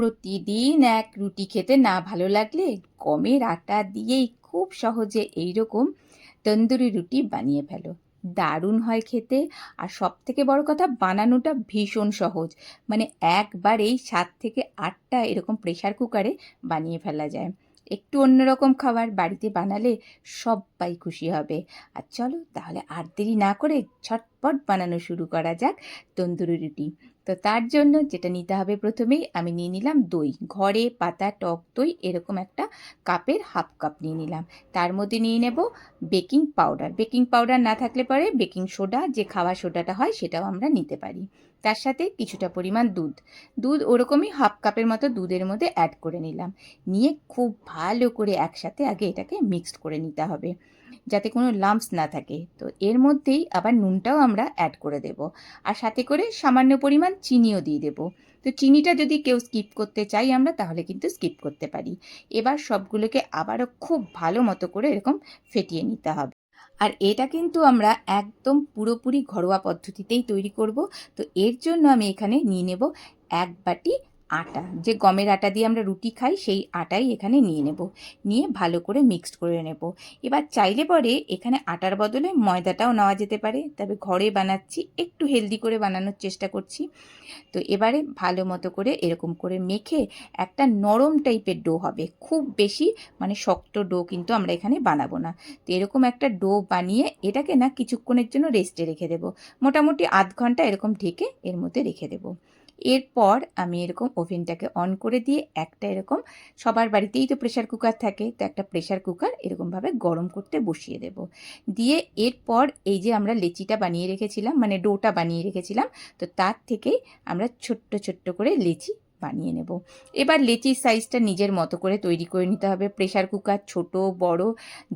প্রতিদিন এক রুটি খেতে না ভালো লাগলে গমের আটা দিয়েই খুব সহজে এইরকম তন্দুরি রুটি বানিয়ে ফেলো। দারুণ হয় খেতে। আর সব থেকে বড় কথা, বানানোটা ভীষণ সহজ। মানে একবারেই সাত থেকে আটটা এরকম প্রেশার কুকারে বানিয়ে ফেলা যায়। একটু অন্যরকম খাবার বাড়িতে বানালে সবাই খুশি হবে। আর চলো তাহলে আর দেরি না করে ছটপট বানানো শুরু করা যাক তন্দুরি রুটি। তো তার জন্য যেটা নিতে হবে প্রথমেই আমি নিয়ে নিলাম দই। ঘরে পাতা, টক দই এরকম একটা কাপের হাফ কাপ নিয়ে নিলাম। তার মধ্যে নিয়ে নেব বেকিং পাউডার। বেকিং পাউডার না থাকলে পরে বেকিং সোডা, যে খাওয়া সোডাটা হয় সেটাও আমরা নিতে পারি। তার সাথে কিছুটা পরিমাণ দুধ। দুধ ওরকমই হাফ কাপের মতো দুধের মধ্যে অ্যাড করে নিলাম। নিয়ে খুব ভালো করে একসাথে আগে এটাকে মিক্সড করে নিতে হবে, যাতে কোনো লাম্পস না থাকে। তো এর মধ্যেই আবার নুনটাও আমরা অ্যাড করে দেব। আর সাথে করে সামান্য পরিমাণ চিনিও দিয়ে দেব। তো চিনিটা যদি কেউ স্কিপ করতে চাই আমরা, তাহলে কিন্তু স্কিপ করতে পারি। এবার সবগুলোকে আবারও খুব ভালো মতো করে এরকম ফেটিয়ে নিতে হবে। আর এটা কিন্তু আমরা একদম পুরোপুরি ঘরোয়া পদ্ধতিতেই তৈরি করব। তো এর জন্য আমি এখানে নিয়ে নেব এক বাটি আটা, যে গমের আটা দিয়ে আমরা রুটি খাই, সেই আটাই এখানে নিয়ে নেব। নিয়ে ভালো করে মিক্সড করে নেব। এবার চাইলে পরে এখানে আটার বদলে ময়দাটাও নেওয়া যেতে পারে। তবে ঘরে বানাচ্ছি, একটু হেলদি করে বানানোর চেষ্টা করছি। তো এবারে ভালো মতো করে এরকম করে মেখে একটা নরম টাইপের ডো হবে। খুব বেশি মানে শক্ত ডো কিন্তু আমরা এখানে বানাবো না। তো এরকম একটা ডো বানিয়ে এটাকে না কিছুক্ষণের জন্য রেস্টে রেখে দেবো। মোটামুটি আধ ঘণ্টা এরকম ঢেকে এর মধ্যে রেখে দেবো। এরপর আমি এরকম ওভেনটাকে অন করে দিয়ে একটা এরকম, সবার বাড়িতেই তো প্রেশার কুকার থাকে, তো একটা প্রেশার কুকার এরকমভাবে গরম করতে বসিয়ে দেব। দিয়ে এরপর এই যে আমরা লেচিটা বানিয়ে রেখেছিলাম মানে ডোটা বানিয়ে রেখেছিলাম, তো তার থেকেই আমরা ছোট্ট ছোট্ট করে লেচি বানিয়ে নেব। এবার লেচির সাইজটা নিজের মতো করে তৈরি করে নিতে হবে প্রেশার কুকার ছোট, বড়,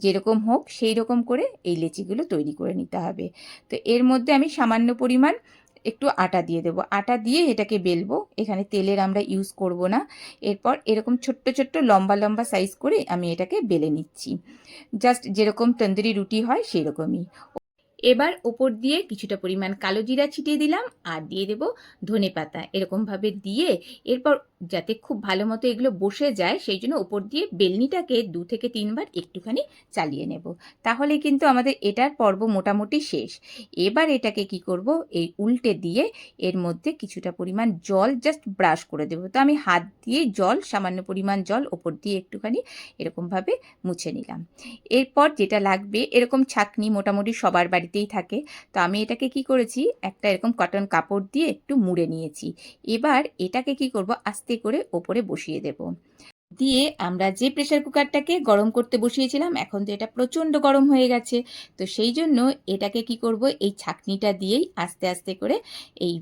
যেরকম হোক সেই রকম করে এই লেচিগুলো তৈরি করে নিতে হবে। তো এর মধ্যে আমি সামান্য পরিমাণ একটু আটা দিয়ে দেবো। আটা দিয়ে এটাকে বেলবো। এখানে তেলের আমরা ইউজ করব না। এরপর এরকম ছোট্ট ছোট্ট, লম্বা লম্বা সাইজ করে আমি এটাকে বেলে নিচ্ছি। জাস্ট যেরকম তন্দুরি রুটি হয় সেরকমই। এবার ওপর দিয়ে কিছুটা পরিমাণ কালো জিরা ছিটিয়ে দিলাম আর দিয়ে দেব ধনে পাতা। এরকমভাবে দিয়ে এরপর যাতে খুব ভালো মতো এগুলো বসে যায়, সেই জন্য ওপর দিয়ে বেলনিটাকে দু থেকে তিনবার একটুখানি চালিয়ে নেব। তাহলে কিন্তু আমাদের এটার পর্ব মোটামুটি শেষ। এবার এটাকে কি করব, এই উল্টে দিয়ে এর মধ্যে কিছুটা পরিমাণ জল জাস্ট ব্রাশ করে দেবো। তো আমি হাত দিয়ে জল, সামান্য পরিমাণ জল ওপর দিয়ে একটুখানি এরকমভাবে মুছে নিলাম। এরপর যেটা লাগবে, এরকম ছাকনি মোটামুটি সবার বাড়িতেই থাকে। তো আমি এটাকে কি করেছি? একটা এরকম কটন কাপড় দিয়ে একটু মুড়ে নিয়েছি। এবার এটাকে কি করব? আস্তে করে ওপরে বসিয়ে দেব। দিয়ে আমরা যে প্রেশার কুকারটাকে গরম করতে বসিয়েছিলাম, এখন তো এটা প্রচণ্ড গরম হয়ে গেছে। তো সেই জন্য এটাকে কি করব, এই ছাকনিটা দিয়েই আস্তে আস্তে করে এই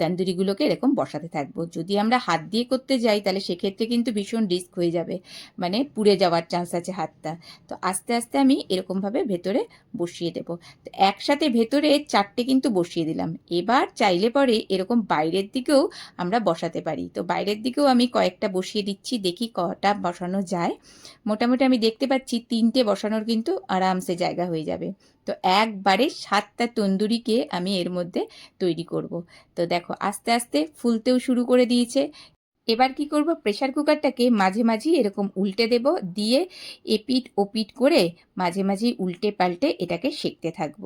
তন্দুরিগুলোকে এরকম বসাতে থাকব। যদি আমরা হাত দিয়ে করতে যাই, তাহলে সেক্ষেত্রে কিন্তু ভীষণ রিস্ক হয়ে যাবে। মানে পুড়ে যাওয়ার চান্স আছে হাতটা। তো আস্তে আস্তে আমি এরকমভাবে ভেতরে বসিয়ে দেব। তো একসাথে ভেতরে চারটে কিন্তু বসিয়ে দিলাম। এবার চাইলে পরে এরকম বাইরের দিকেও আমরা বসাতে পারি। তো বাইরের দিকেও আমি কয়েকটা বসিয়ে দিচ্ছি, দেখি কটা বসানো যায়। মোটামুটি আমি দেখতে পাচ্ছি তিনটে বসানোর কিন্তু আরামসে জায়গা হয়ে যাবে। তো একবারে সাতটা তন্দুরিকে আমি এর মধ্যে তৈরি করব। তো দেখো আস্তে আস্তে ফুলতেও শুরু করে দিয়েছে। এবার কি করব? প্রেশার কুকারটাকে মাঝে মাঝেই এরকম উল্টে দেব, দিয়ে এপিট ওপিট করে মাঝে মাঝেই উল্টে পাল্টে এটাকে সেঁকতে থাকব।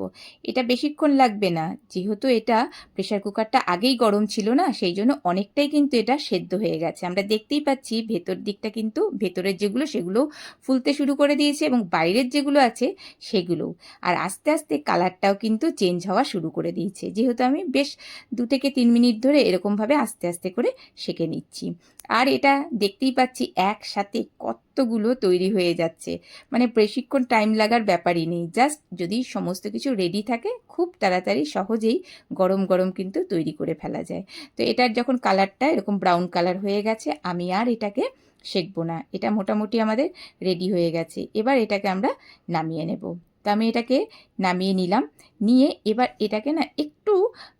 এটা বেশিক্ষণ লাগবে না, যেহেতু এটা প্রেশার কুকারটা আগেই গরম ছিল না, সেই জন্য অনেকটাই কিন্তু এটা সেদ্ধ হয়ে গেছে। আমরা দেখতেই পাচ্ছি ভেতর দিকটা কিন্তু, ভেতরের যেগুলো সেগুলো ফুলতে শুরু করে দিয়েছে এবং বাইরের যেগুলো আছে সেগুলোও আর আস্তে আস্তে কালারটাও কিন্তু চেঞ্জ হওয়া শুরু করে দিয়েছে। যেহেতু আমি বেশ দু থেকে তিন মিনিট ধরে এরকমভাবে আস্তে আস্তে করে সেঁকে নিচ্ছি। আর এটা দেখতেই পাচ্ছি একসাথে কতগুলো তৈরি হয়ে যাচ্ছে। মানে বেশিক্ষণ টাইম লাগার ব্যাপারই নেই। জাস্ট যদি সমস্ত কিছু রেডি থাকে, খুব তাড়াতাড়ি সহজেই গরম গরম কিন্তু তৈরি করে ফেলা যায়। তো এটার যখন কালারটা এরকম ব্রাউন কালার হয়ে গেছে, আমি আর এটাকে শেখবো না। এটা মোটামুটি আমাদের রেডি হয়ে গেছে। এবার এটাকে আমরা নামিয়ে নেব। আমি এটাকে নামিয়ে নিলাম। নিয়ে এবার এটাকে না একটু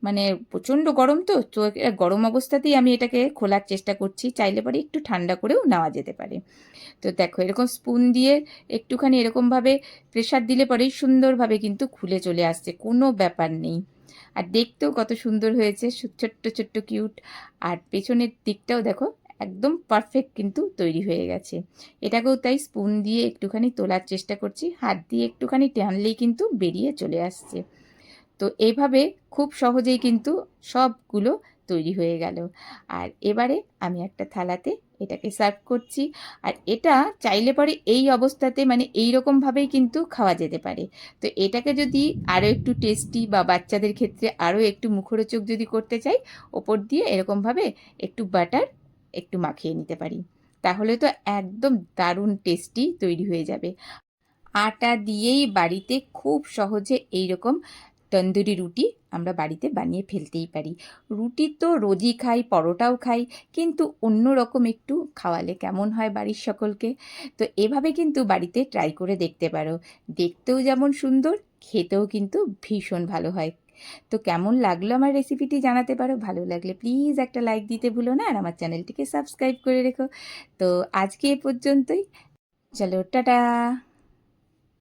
মানে প্রচণ্ড গরম তো তো গরম অবস্থাতেই আমি এটাকে খোলার চেষ্টা করছি। চাইলে পরে একটু ঠান্ডা করেও নেওয়া যেতে পারে। তো দেখো এরকম স্পুন দিয়ে একটুখানি এরকমভাবে প্রেশার দিলে পরেই সুন্দরভাবে কিন্তু খুলে চলে আসছে, কোনো ব্যাপার নেই। আর দেখতেও কত সুন্দর হয়েছে, ছোট্ট ছোট্ট কিউট। আর পেছনের দিকটাও দেখো একদম পারফেক্ট কিন্তু তৈরি হয়ে গেছে। এটাকেও তাই স্পুন দিয়ে একটুখানি তোলার চেষ্টা করছি, হাত দিয়ে একটুখানি টানলেই কিন্তু বেরিয়ে চলে আসছে। তো এইভাবে খুব সহজেই কিন্তু সবগুলো তৈরি হয়ে গেল। আর এবারে আমি একটা থালাতে এটাকে সার্ভ করছি। আর এটা চাইলে পরে এই অবস্থাতে মানে এই রকমভাবেই কিন্তু খাওয়া যেতে পারে। তো এটাকে যদি আরও একটু টেস্টি বা বাচ্চাদের ক্ষেত্রে আরও একটু মুখরোচক যদি করতে চাই, ওপর দিয়ে এরকমভাবে একটু বাটার একটু মাখিয়ে নিতে পারি। তাহলে তো একদম দারুণ টেস্টি তৈরি হয়ে যাবে। আটা দিয়েই বাড়িতে খুব সহজে এই রকম তন্দুরি রুটি আমরা বাড়িতে বানিয়ে ফেলতেই পারি। রুটি তো রোজই খাই, পরোটাও খাই, কিন্তু অন্য রকম একটু খাওয়ালে কেমন হয় বাড়ির সকলকে? তো এভাবে কিন্তু বাড়িতে ট্রাই করে দেখতে পারো। দেখতেও যেমন সুন্দর, খেতেও কিন্তু ভীষণ ভালো হয়। তো কেমন লাগল আমার রেসিপিটি জানাতে পারো? ভালো লাগলে প্লিজ একটা লাইক দিতে ভুলো না, আর আমার চ্যানেলটিকে সাবস্ক্রাইব করে রেখো। তো আজকে এ পর্যন্তই। চলো, টাটা!